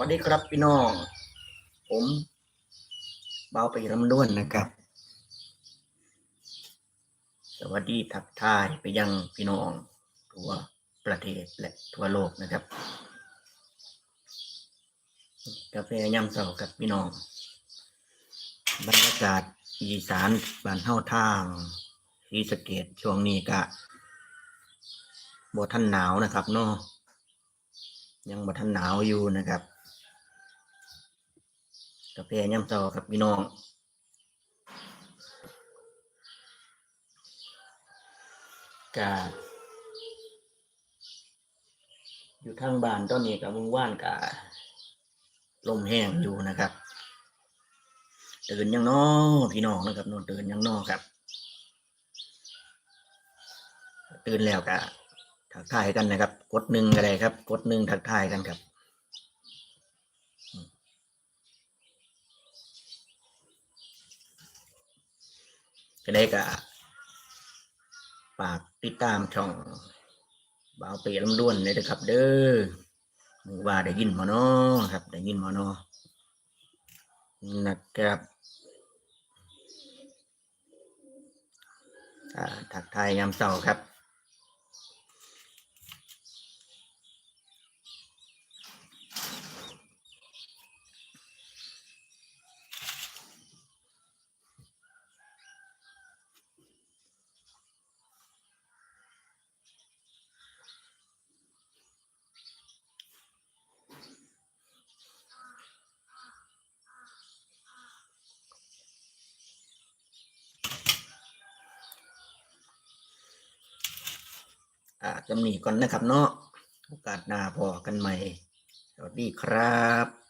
วัสดีครับพี่น้อง ผมเบาไปรำด้วนนะครับ สวัสดีทักทายไปยังพี่น้องทั่วประเทศและทั่วโลกนะครับ กาแฟย่ำเสากับพี่น้อง บรรยากาศอีสานบ้านเฮาทางศรีสเกดช่วงนี้ก็บ่ท่านหนาวนะครับเนาะยังบ่ท่านหนาวอยู่นะครับ กาแฟย่ำเสากับพี่น้องกาอยู่ทางบ้านตอนนี้กับมึงว่านกาลมแห้งอยู่นะครับตื่นยังนอพี่น้องนะครับนอนตื่นยังนอครับ ตื่นแล้วกะทักทายกันนะครับ กดหนึ่งก็ได้ครับ กดหนึ่งทักทายกันครับ ก็ได้กะฝากติดตามช่องบ่าวเปรลำด้วนเลยนะครับ เด้อมึงว่าได้ยินมาเนาะครับ ได้ยินมาเนาะนะครับทักทายยามเสาร์ครับ อ่าจำหนีก่อนนะครับเนาะโอกาสหน้าพอกันใหม่ สวัสดีครับ